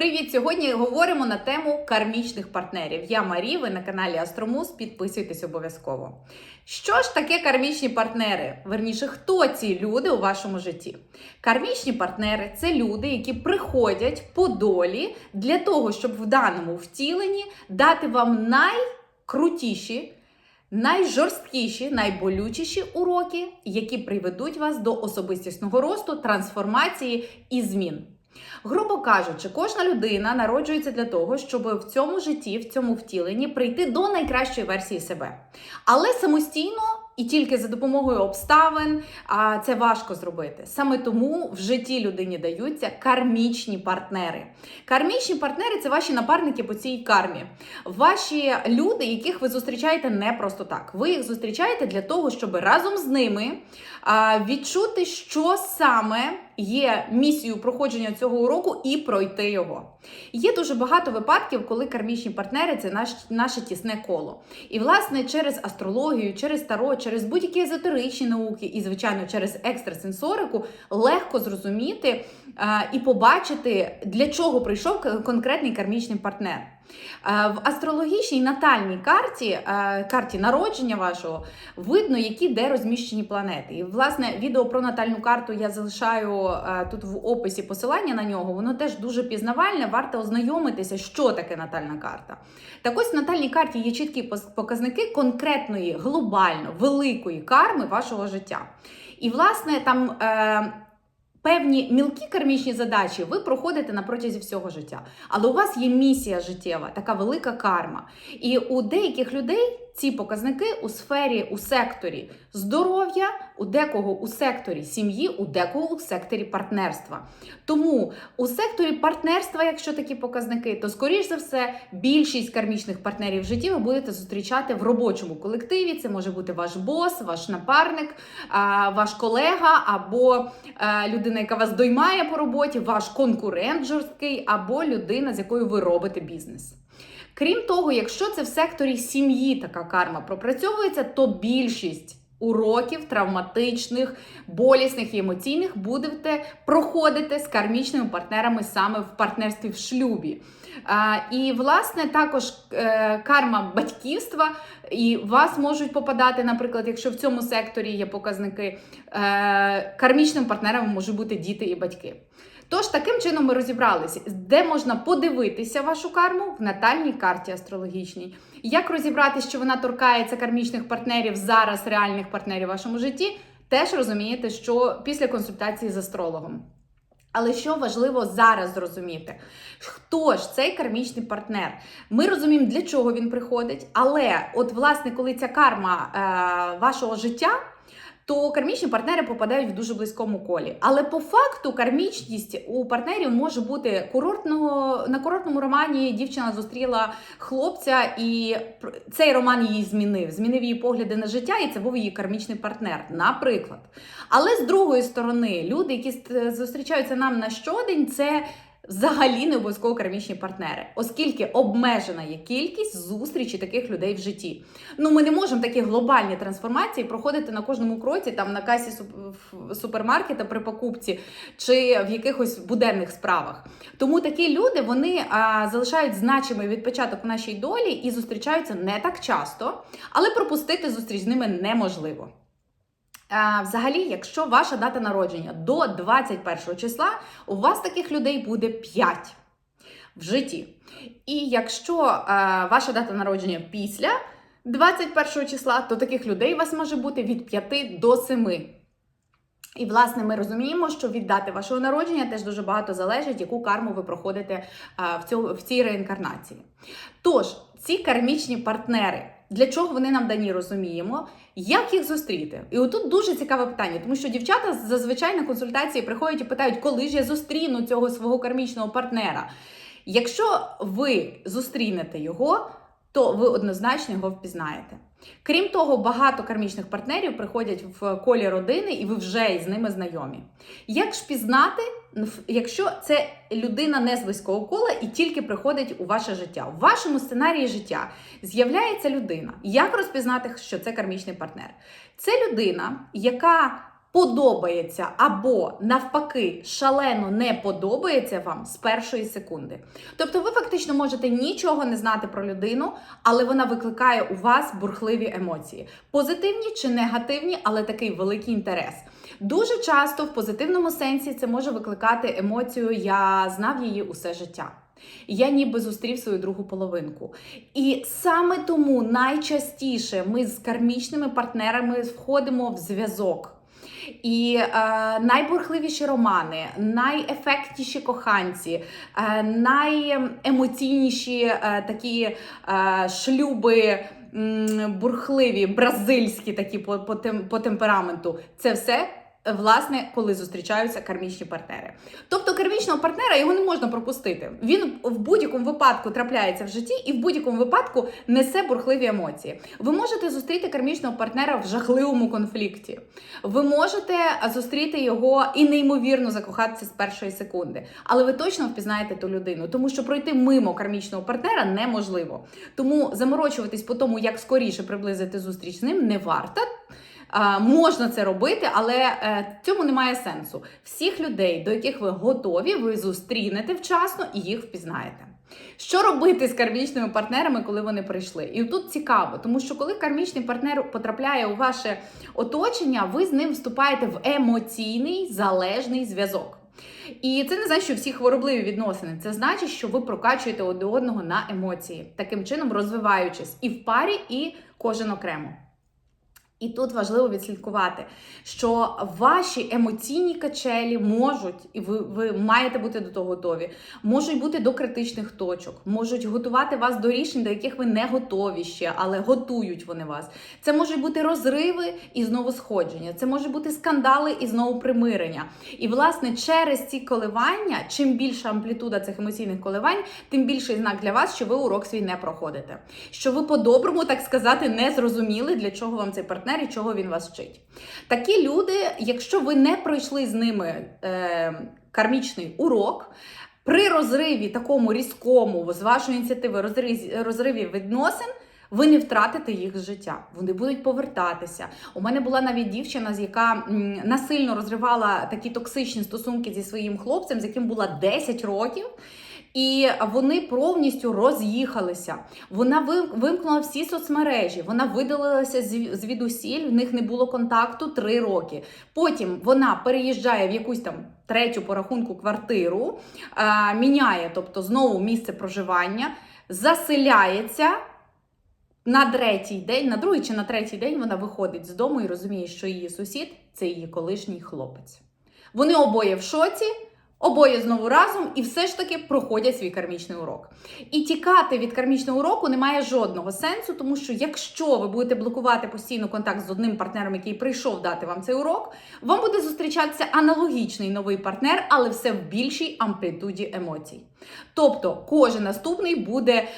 Привіт! Сьогодні говоримо на тему кармічних партнерів. Я Марі, ви на каналі Астромус. Підписуйтесь обов'язково. Що ж таке кармічні партнери? Верніше, хто ці люди у вашому житті? Кармічні партнери це люди, які приходять по долі для того, щоб в даному втіленні дати вам найкрутіші. Найжорсткіші, найболючіші уроки, які приведуть вас до особистісного росту, трансформації і змін. Грубо кажучи, кожна людина народжується для того, щоб в цьому житті, в цьому втіленні прийти до найкращої версії себе. Але самостійно і тільки за допомогою обставин а, це важко зробити. Саме тому в житті людині даються кармічні партнери. Кармічні партнери це ваші напарники по цій кармі. Ваші люди, яких ви зустрічаєте не просто так. Ви їх зустрічаєте для того, щоб разом з ними а, відчути, що саме є місією проходження цього уроку і пройти його. Є дуже багато випадків, коли кармічні партнери це наш, наше тісне коло. І, власне, через астрологію, через таро, через будь-які езотеричні науки і, звичайно, через екстрасенсорику легко зрозуміти а, і побачити, для чого прийшов конкретний кармічний партнер. Е, В астрологічній натальній карті, е, карті народження вашого, видно, які де розміщені планети. І власне відео про натальну карту я залишаю е, тут в описі посилання на нього. Воно теж дуже пізнавальне. Варто ознайомитися, що таке натальна карта. Так ось в натальній карті є чіткі показники конкретної, глобально великої карми вашого життя. І власне там. Певні мілкі кармічні задачі ви проходите на протязі всього життя. Але у вас є місія життєва, така велика карма. І у деяких людей ці показники у сфері, у секторі здоров'я, у декого у секторі сім'ї, у декого у секторі партнерства. Тому у секторі партнерства, якщо такі показники, то скоріш за все більшість кармічних партнерів в житті ви будете зустрічати в робочому колективі. Це може бути ваш бос, ваш напарник, ваш колега або е, людина, яка вас доймає по роботі, ваш конкурент жорсткий, або людина, з якою ви робите бізнес. Крім того, якщо це в секторі сім'ї така карма пропрацьовується, то більшість уроків травматичних, болісних і емоційних будете проходити з кармічними партнерами саме в партнерстві в шлюбі. А, і, власне, також е, карма батьківства, і вас можуть попадати, наприклад, якщо в цьому секторі є показники, е, кармічним партнерами можуть бути діти і батьки. Тож таким чином ми розібралися, де можна подивитися вашу карму в натальній карті астрологічній. Як розібрати, що вона торкається кармічних партнерів зараз, реальних партнерів в вашому житті, теж розумієте, що після консультації з астрологом. Але що важливо зараз зрозуміти, хто ж цей кармічний партнер? Ми розуміємо, для чого він приходить, але от, власне, коли ця карма е, вашого життя, то кармічні партнери попадають в дуже близькому колі. Але по факту кармічність у партнерів може бути курортного на курортному романі. Дівчина зустріла хлопця, і цей роман її змінив. Змінив її погляди на життя, і це був її кармічний партнер, наприклад. Але з другої сторони, люди, які зустрічаються нам на щодень, це. Взагалі не обов'язково кармічні партнери, оскільки обмежена є кількість зустрічі таких людей в житті. Ну, ми не можемо такі глобальні трансформації проходити на кожному кроці, там на касі супермаркета при покупці чи в якихось буденних справах. Тому такі люди вони а, залишають значимий відпочаток в нашій долі і зустрічаються не так часто, але пропустити зустріч з ними неможливо. Взагалі, якщо ваша дата народження до 21 числа, у вас таких людей буде 5 в житті. І якщо ваша дата народження після 21 числа, то таких людей у вас може бути від 5 до 7. І, власне, ми розуміємо, що від дати вашого народження теж дуже багато залежить, яку карму ви проходите в, цьому, в цій реінкарнації. Тож, ці кармічні партнери, для чого вони нам дані розуміємо, як їх зустріти? І отут дуже цікаве питання, тому що дівчата зазвичай на консультації приходять і питають, коли ж я зустріну цього свого кармічного партнера. Якщо ви зустрінете його, то ви однозначно його впізнаєте. Крім того, багато кармічних партнерів приходять в колі родини, і ви вже з ними знайомі. Як ж пізнати, якщо це людина не з близького кола і тільки приходить у ваше життя? У вашому сценарії життя з'являється людина. Як розпізнати, що це кармічний партнер? Це людина, яка подобається або навпаки шалено не подобається вам з першої секунди. Тобто ви фактично можете нічого не знати про людину, але вона викликає у вас бурхливі емоції, позитивні чи негативні, але такий великий інтерес. Дуже часто в позитивному сенсі це може викликати емоцію Я знав її усе життя. Я ніби зустрів свою другу половинку. І саме тому найчастіше ми з кармічними партнерами входимо в зв'язок. І е, найбурхливіші романи, найефектніші коханці, е, найемоційніші е, такі е, шлюби. Бурхливі, бразильські такі по, по, по темпераменту. Це все власне, коли зустрічаються кармічні партнери. Тобто кармічного партнера його не можна пропустити. Він в будь-якому випадку трапляється в житті і в будь-якому випадку несе бурхливі емоції. Ви можете зустріти кармічного партнера в жахливому конфлікті. Ви можете зустріти його і неймовірно закохатися з першої секунди. Але ви точно впізнаєте ту людину, тому що пройти мимо кармічного партнера неможливо. Тому заморочуватись по тому, як скоріше приблизити зустріч з ним, не варто. А, можна це робити, але е, цьому немає сенсу. Всіх людей, до яких ви готові, ви зустрінете вчасно і їх впізнаєте. Що робити з кармічними партнерами, коли вони прийшли? І тут цікаво, тому що коли кармічний партнер потрапляє у ваше оточення, ви з ним вступаєте в емоційний залежний зв'язок. І це не значить, що всі хворобливі відносини. Це значить, що ви прокачуєте один одного на емоції, таким чином розвиваючись і в парі, і кожен окремо. І тут важливо відслідкувати, що ваші емоційні качелі можуть, і ви, ви маєте бути до того готові, можуть бути до критичних точок, можуть готувати вас до рішень, до яких ви не готові ще, але готують вони вас. Це можуть бути розриви і знову сходження. Це можуть бути скандали і знову примирення. І власне через ці коливання, чим більша амплітуда цих емоційних коливань, тим більший знак для вас, що ви урок свій не проходите. Що ви по-доброму, так сказати, не зрозуміли, для чого вам цей партнер і чого він вас вчить. Такі люди, якщо ви не пройшли з ними е, кармічний урок. При розриві такому різкому з вашої ініціативи розриві, відносин. Ви не втратите їх з життя. Вони будуть повертатися. У мене була навіть дівчина, яка насильно розривала такі токсичні стосунки зі своїм хлопцем, з яким була 10 років. І вони повністю роз'їхалися. Вона ви- вимкнула всі соцмережі, вона видалилася звідусіль, в них не було контакту три роки. Потім вона переїжджає в якусь там третю по рахунку квартиру, міняє, тобто знову місце проживання, заселяється. На третій день, на другий чи на третій день вона виходить з дому і розуміє, що її сусід це її колишній хлопець. Вони обоє в шоці, обоє знову разом і все ж таки проходять свій кармічний урок. І тікати від кармічного уроку немає жодного сенсу, тому що якщо ви будете блокувати постійно контакт з одним партнером, який прийшов дати вам цей урок, вам буде зустрічатися аналогічний новий партнер, але все в більшій амплітуді емоцій. Тобто кожен наступний буде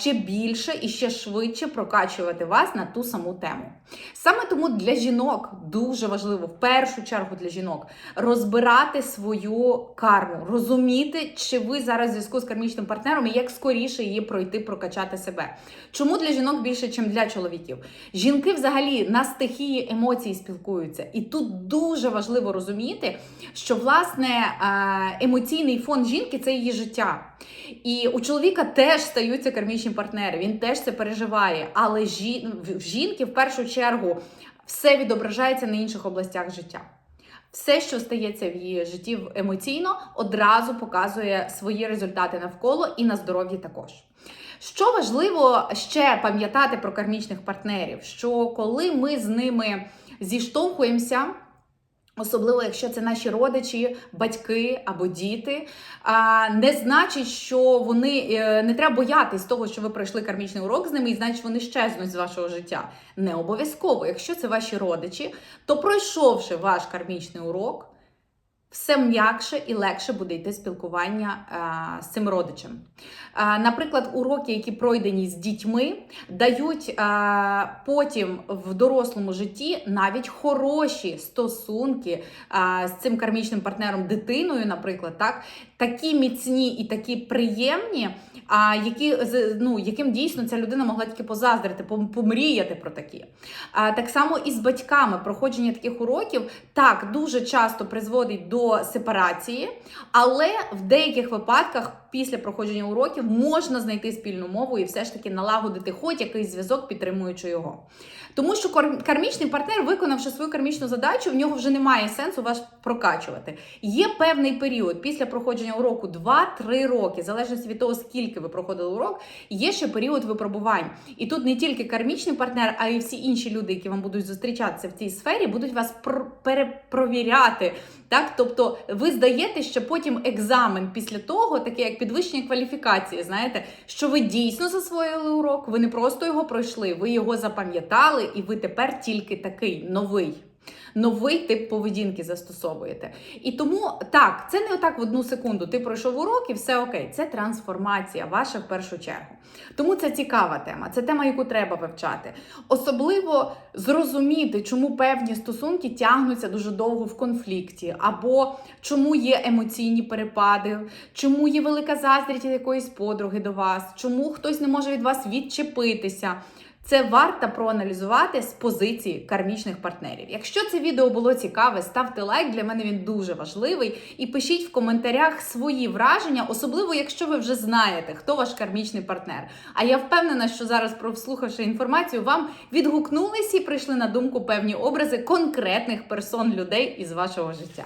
ще більше і ще швидше прокачувати вас на ту саму тему. Саме тому для жінок дуже важливо, в першу чергу для жінок, розбирати свою карму, розуміти, чи ви зараз в зв'язку з кармічним партнером і як скоріше її пройти, прокачати себе. Чому для жінок більше, ніж для чоловіків? Жінки взагалі на стихії емоцій спілкуються, і тут дуже важливо розуміти, що власне е, емоційний фон жінки це її життя. І у чоловіка теж стаються кармічні партнери, він теж це переживає. Але в жінки в першу чергу все відображається на інших областях життя. Все, що стається в її житті емоційно, одразу показує свої результати навколо і на здоров'ї також. Що важливо ще пам'ятати про кармічних партнерів, що коли ми з ними зіштовхуємося. Особливо, якщо це наші родичі, батьки або діти, не значить, що вони е, не треба боятись того, що ви пройшли кармічний урок з ними, і значить, вони щезнуть з вашого життя. Не обов'язково. Якщо це ваші родичі, то пройшовши ваш кармічний урок, все м'якше і легше буде йти спілкування а, з цим родичем. А, наприклад, уроки, які пройдені з дітьми, дають а, потім в дорослому житті навіть хороші стосунки а, з цим кармічним партнером, дитиною, наприклад, так. Такі міцні і такі приємні, а які ну, яким дійсно ця людина могла тільки позаздрити, помріяти про такі. А так само і з батьками проходження таких уроків так дуже часто призводить до сепарації, але в деяких випадках після проходження уроків можна знайти спільну мову і все ж таки налагодити хоч якийсь зв'язок, підтримуючи його. Тому що кармічний партнер, виконавши свою кармічну задачу, в нього вже немає сенсу вас прокачувати. Є певний період після проходження уроку 2-3 роки, в залежності від того, скільки ви проходили урок, є ще період випробувань. І тут не тільки кармічний партнер, а й всі інші люди, які вам будуть зустрічатися в цій сфері, будуть вас пр- перепровіряти. Так, тобто ви здаєте ще потім екзамен після того, таке як підвищення кваліфікації. Знаєте, що ви дійсно засвоїли урок, ви не просто його пройшли, ви його запам'ятали, і ви тепер тільки такий новий. Новий тип поведінки застосовуєте. І тому так, це не отак в одну секунду. Ти пройшов урок і все окей. Це трансформація ваша в першу чергу. Тому це цікава тема. Це тема, яку треба вивчати. Особливо зрозуміти, чому певні стосунки тягнуться дуже довго в конфлікті, або чому є емоційні перепади, чому є велика заздрість якоїсь подруги до вас, чому хтось не може від вас відчепитися. Це варто проаналізувати з позиції кармічних партнерів. Якщо це відео було цікаве, ставте лайк, для мене він дуже важливий. І пишіть в коментарях свої враження, особливо якщо ви вже знаєте, хто ваш кармічний партнер. А я впевнена, що зараз, прослухавши інформацію, вам відгукнулись і прийшли на думку певні образи конкретних персон людей із вашого життя.